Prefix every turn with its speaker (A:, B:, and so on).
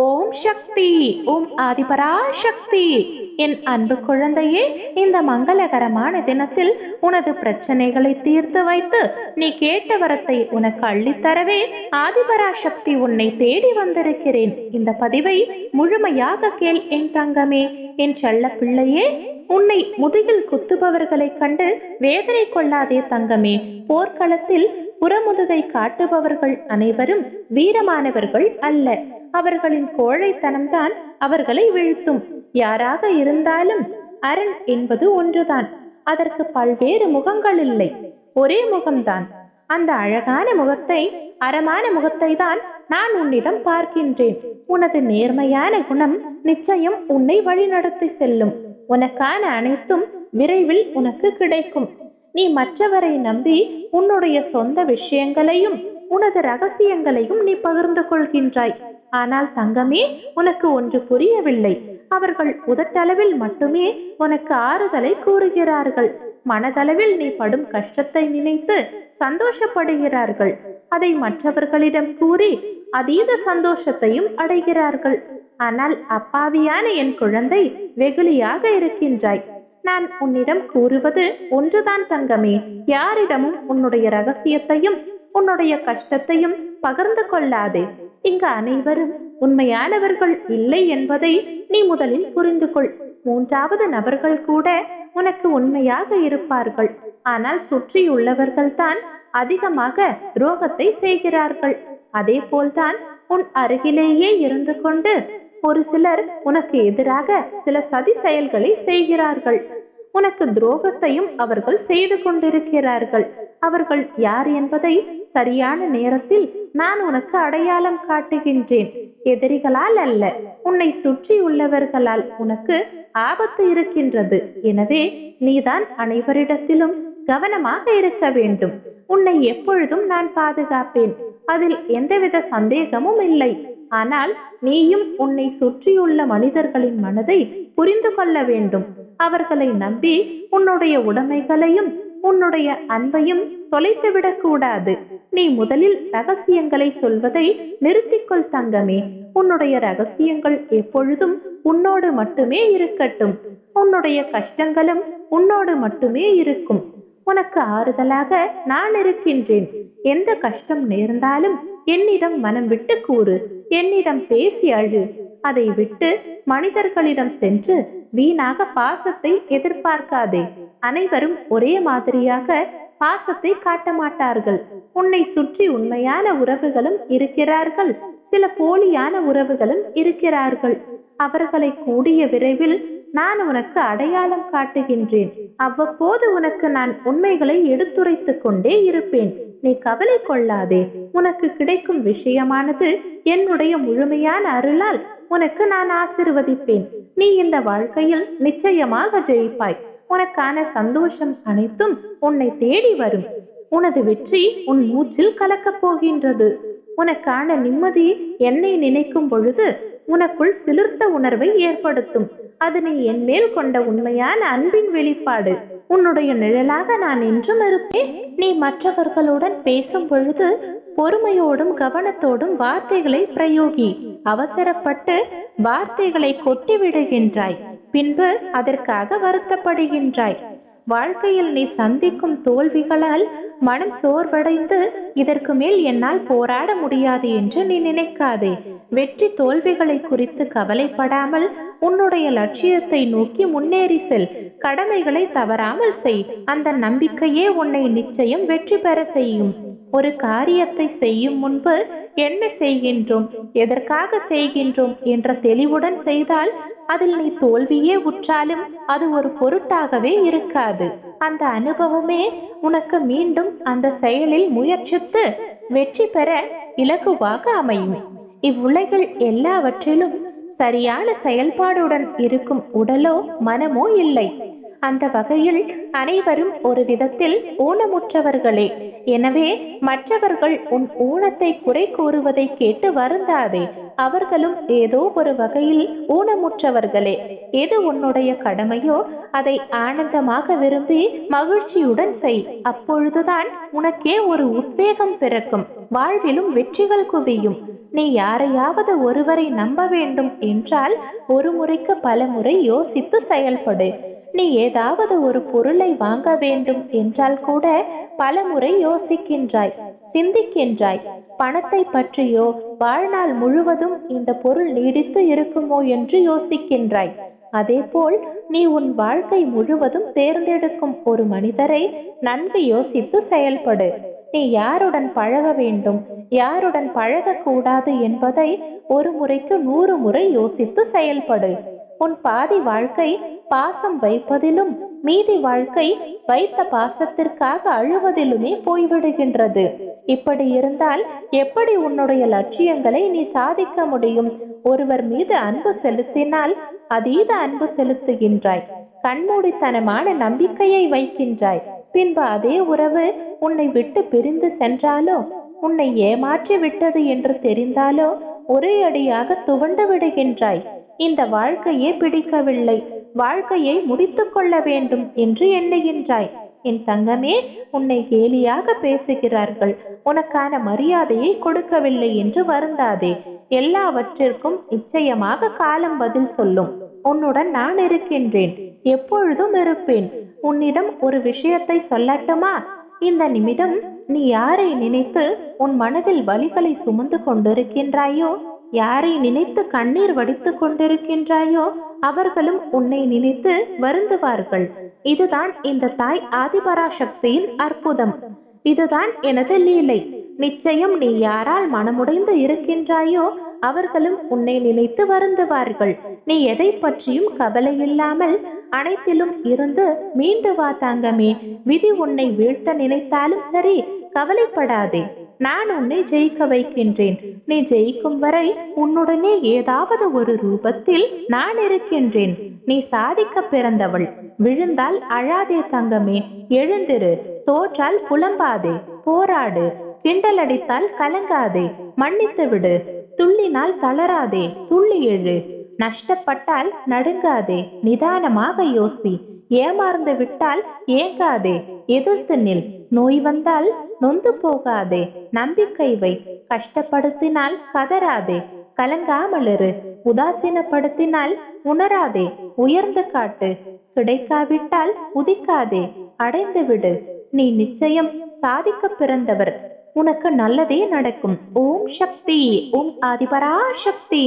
A: ஓம் சக்தி ஓம் ஆதிபரா சக்தி என் அன்பு குழந்தையே இந்த மங்களகரமான தினத்தில் உனது பிரச்சனைகளை தீர்த்து வைத்து நீ கேட்ட வரத்தை உனக்கு அள்ளித்தரவே ஆதிபரா சக்தி உன்னை தேடி வந்திருக்கிறேன். இந்த பதிவை முழுமையாக கேள் என் தங்கமே. என் செல்ல பிள்ளையே உன்னை முதுகில் குத்துபவர்களைக் கண்டு வேதனை கொள்ளாதே தங்கமே. போர்க்களத்தில் புறமுதுகை காட்டுபவர்கள் அனைவரும் வீரமானவர்கள் அல்ல. அவர்களின் கோழைத்தனம்தான் அவர்களை வீழ்த்தும். யாராக இருந்தாலும் அரண் என்பது ஒன்றுதான். அதற்கு பல்வேறு முகங்கள் இல்லை. ஒரே முகம்தான். அந்த அழகான முகத்தை அறமான முகத்தை தான் நான் உன்னிடம் பார்க்கின்றேன். உனது நேர்மையான குணம் நிச்சயம் உன்னை வழிநடத்தி செல்லும். உனக்கான அனைத்தும் விரைவில் உனக்கு கிடைக்கும். நீ மற்றவரை நம்பி உன்னுடைய சொந்த விஷயங்களையும் உனது ரகசியங்களையும் நீ பகிர்ந்து கொள்கின்றாய். ஆனால் தங்கமே உனக்கு ஒன்று புரியவில்லை. அவர்கள் உதட்டளவில் மட்டுமே உனக்கு ஆறுதலை கூறுகிறார்கள். மனதளவில் நீ படும் கஷ்டத்தை நினைத்து சந்தோஷப்படுகிறார்கள். அதை மற்றவர்களிடம் கூறி அதீத சந்தோஷத்தையும் அடைகிறார்கள். ஆனால் அப்பாவியான என் குழந்தை வெகுளியாக இருக்கின்றாய். நான் உன்னிடம் கூறுவது ஒன்றுதான் தங்கமே. யாரிடமும் உன்னுடைய ரகசியத்தையும் உன்னுடைய கஷ்டத்தையும் பகிர்ந்து கொள்ளாதே. இங்கு அனைவரும் உண்மையானவர்கள் இல்லை என்பதை நீ முதலில் புரிந்து கொள். மூன்றாவது நபர்கள் கூட உனக்கு உண்மையாக இருப்பார்கள். ஆனால் சுற்றியுள்ளவர்கள் தான் அதிகமாக துரோகத்தை செய்கிறார்கள். அதே போல்தான் உன் அருகிலேயே இருந்து கொண்டு ஒரு சிலர் உனக்கு எதிராக சில சதி செயல்களை செய்கிறார்கள். உனக்கு துரோகத்தையும் அவர்கள் செய்து கொண்டிருக்கிறார்கள். அவர்கள் யார் என்பதை சரியான நேரத்தில் நான் உனக்கு அடையாளம் காட்டுகின்றேன். எதிரிகளால் அல்ல உன்னை சுற்றி உள்ளவர்களால் உனக்கு ஆபத்து இருக்கின்றது. எனவே நீதான் அனைவரிடத்திலும் கவனமாக இருக்க வேண்டும். உன்னை எப்பொழுதும் நான் பாதுகாப்பேன். அதில் எந்தவித சந்தேகமும் இல்லை. ஆனால் நீயும் உன்னை சுற்றியுள்ள மனிதர்களின் மனதை புரிந்து கொள்ள வேண்டும். அவர்களை நம்பி உன்னுடைய உடைமைகளையும் உன்னுடைய அன்பையும் தொலைத்துவிடக் கூடாது நீ முதலில் ரகசியங்களை சொல்வதை நிறுத்திக்கொள் தங்கமே. உன்னுடைய ரகசியங்கள் எப்பொழுதும் உன்னோடு மட்டுமே இருக்கட்டும். உன்னுடைய கஷ்டங்களும் உன்னோடு மட்டுமே இருக்கும். உனக்கு ஆறுதலாக நான் இருக்கின்றேன். எந்த கஷ்டம் நேர்ந்தாலும் என்னிடம் மனம் விட்டு கூறு. என்னிடம் பேசி அழு. அதை விட்டு மனிதர்களிடம் சென்று வீணாக பாசத்தை எதிர்பார்க்காதே. அனைவரும் ஒரே மாதிரியாக பாசத்தை காட்ட மாட்டார்கள் உன்னை சுற்றி உண்மையான உறவுகளும் இருக்கிறார்கள். சில போலியான உறவுகளும் இருக்கிறார்கள். அவர்களை கூடிய விரைவில் நான் உனக்கு அடையாளம் காட்டுகின்றேன். அவ்வப்போது உனக்கு நான் உண்மைகளை எடுத்துரைத்துக் கொண்டே இருப்பேன். நீ கவலை கொள்ளாதே. உனக்கு கிடைக்கும் விஷயமானது என்னுடைய முழுமையான அருளால் உனக்கு நான் ஆசிர்வதிப்பேன். நீ இந்த வாழ்க்கையில் நிச்சயமாக ஜெயிப்பாய். உனக்கான சந்தோஷம் அனைத்தும் உன்னை தேடி வரும். உனது வெற்றி உன் மூச்சில் கலக்கப் போகின்றது. உனக்கான நிம்மதி என்னை நினைக்கும் பொழுது உனக்குள் சிலிர்த்த உணர்வை ஏற்படுத்தும். அது நீ என் மேல் கொண்ட உண்மையான அன்பின் வெளிப்பாடு. உன்னுடைய நிழலாக நான் என்றும் இருப்பேன். நீ மற்றவர்களுடன் பேசும் பொழுது பொறுமையோடும் கவனத்தோடும் வார்த்தைகளை பிரயோகி. அவசரப்பட்டு வார்த்தைகளை கொட்டி விடுகின்றாய் பின்பு அதற்காக வருத்தப்படுகின்றாய். வாழ்க்கையில் நீ சந்திக்கும் தோல்விகளால் மனம் சோர்வடைந்து இதற்கு மேல் என்னால் போராட முடியாது என்று நீ நினைக்காதே. வெற்றி தோல்விகளை குறித்து கவலைப்படாமல் உன்னுடைய லட்சியத்தை நோக்கி முன்னேறி செல். கடமைகளை தவறாமல் செய். அந்த நம்பிக்கையே உன்னை நிச்சயம் வெற்றி பெற செய்யும். ஒரு காரியத்தை செய்யும் முன்பு என்ன செய்கின்றோம்? எதற்காக செய்கின்றோம்? என்ற தெளிவுடன் செய்தால் அதில் நீ தோல்வியே உற்றாலும் அது ஒரு பொருட்டாகவே இருக்காது. அந்த அனுபவமே உனக்கு மீண்டும் அந்த செயலில் முயற்சித்து வெற்றி பெற இலகுவாக அமையும். இவ்வுலகில் எல்லாவற்றிலும் சரியான செயல்பாடுடன் இருக்கும் உடலோ மனமோ இல்லை. அந்த வகையில் அனைவரும் ஒரு விதத்தில் ஊனமுற்றவர்களே. எனவே மற்றவர்கள் உன் ஊனத்தை குறை கூறுவதை கேட்டு வருந்தாதே. அவர்களும் ஏதோ ஒரு வகையில் ஊனமுற்றவர்களே. எது உன்னுடைய கடமையோ அதை ஆனந்தமாக விரும்பி மகிழ்ச்சியுடன் செய். அப்பொழுதுதான் உனக்கே ஒரு உத்வேகம் பிறக்கும். வாழ்விலும் வெற்றிகள் குவியும். நீ யாரையாவது ஒருவரை நம்ப வேண்டும் என்றால் ஒரு முறைக்கு பல முறை யோசித்து செயல்படு. நீ ஏதாவது ஒரு பொருளை வாங்க வேண்டும் என்றால் கூட பல முறை யோசிக்கின்றாய் சிந்திக்கின்றாய். பணத்தை பற்றியோ வாழ்நாள் முழுவதும் இந்த பொருள் நீடித்து இருக்குமோ என்று யோசிக்கின்றாய். அதேபோல் நீ உன் வாழ்க்கை முழுவதும் தேர்ந்தெடுக்கும் ஒரு மனிதரை நன்கு யோசித்து செயல்படு. நீ யாருடன் பழக வேண்டும் யாருடன் பழகக்கூடாது என்பதை ஒரு முறைக்கு நூறு முறை யோசித்து செயல்படு. உன் பாதி வாழ்க்கை பாசம் வைப்பதிலும் மீதி வாழ்க்கை வைத்த பாசத்திற்காக அழுவதிலுமே போய்விடுகின்றது. இப்படி இருந்தால் எப்படி உன்னுடைய லட்சியங்களை நீ சாதிக்க முடியும்? ஒருவர் மீது அன்பு செலுத்தினால் அதீத அன்பு செலுத்துகின்றாய். கண்மூடித்தனமான நம்பிக்கையை வைக்கின்றாய். பின்பு அதே உறவு உன்னை விட்டு பிரிந்து சென்றாலோ உன்னை ஏமாற்றி விட்டது என்று தெரிந்தாலோ ஒரே அடியாக துவண்டு விடுகின்றாய். இந்த வாழ்க்கையே பிடிக்கவில்லை. வாழ்க்கையை முடித்துக் கொள்ள வேண்டும் என்று எண்ணுகின்றாய். என் தங்கமே உன்னை கேலியாக பேசுகிறார்கள். உனக்கான மரியாதையை கொடுக்கவில்லை என்று வருந்தாதே. எல்லாவற்றிற்கும் நிச்சயமாக காலம் பதில் சொல்லும். உன்னுடன் நான் இருக்கின்றேன். எப்பொழுதும் இருப்பேன். உன்னிடம் ஒரு விஷயத்தை சொல்லட்டுமா? இந்த நிமிடம் நீ யாரை நினைத்து உன் மனதில் வலிகளை சுமந்து கொண்டிருக்கின்றாயோ? யாரை நினைத்து கண்ணீர் வடித்துக் கொண்டிருக்கின்றாயோ அவர்களும் உன்னை நினைத்து வருந்துவார்கள். இதுதான் இந்த தாய் ஆதிபராசக்தியின் அற்புதம். இதுதான் எனது லீலை. நிச்சயம் நீ யாரால் மனமுடைந்து இருக்கின்றாயோ அவர்களும் உன்னை நினைத்து வருந்துவார்கள். நீ எதை பற்றியும் கவலை இல்லாமல் அனைத்திலும் இருந்து மீண்டு வா தங்கமே. விதி உன்னை வீழ்த்த நினைத்தாலும் சரி கவலைப்படாதே. நான் உன்னை ஜெயிக்க வைக்கின்றேன். நீ ஜெயிக்கும் வரை உன்னுடனே ஏதாவது ஒரு ரூபத்தில் நான் இருக்கின்றேன். நீ சாதிக்க பிறந்தவள். விழுந்தால் அழாதே தங்கமே. எழுந்திரு. தோற்றால் புலம்பாதே. போராடு. கிண்டல் அடித்தால் கலங்காதே. மன்னித்து விடு. துள்ளினால் தளராதே. துள்ளி எழு. நஷ்டப்பட்டால் நடுங்காதே. நிதானமாக யோசி. ஏமாறந்து விட்டால் ஏங்காதே. எதிர்த்து நில். நோய் வந்தால் நொந்து போகாதே. நம்பிக்கை வை. கஷ்டப்படுத்தினால் கதறாதே. கலங்காமலிரு. உதாசீனப்படுத்தினால் உணராதே. உயர்ந்து காட்டு. கிடைக்காவிட்டால் உதிக்காதே. அடைந்து விடு. நீ நிச்சயம் சாதிக்க பிறந்தவர். உனக்கு நல்லதே நடக்கும். ஓம் சக்தி. ஓம் ஆதிபரா சக்தி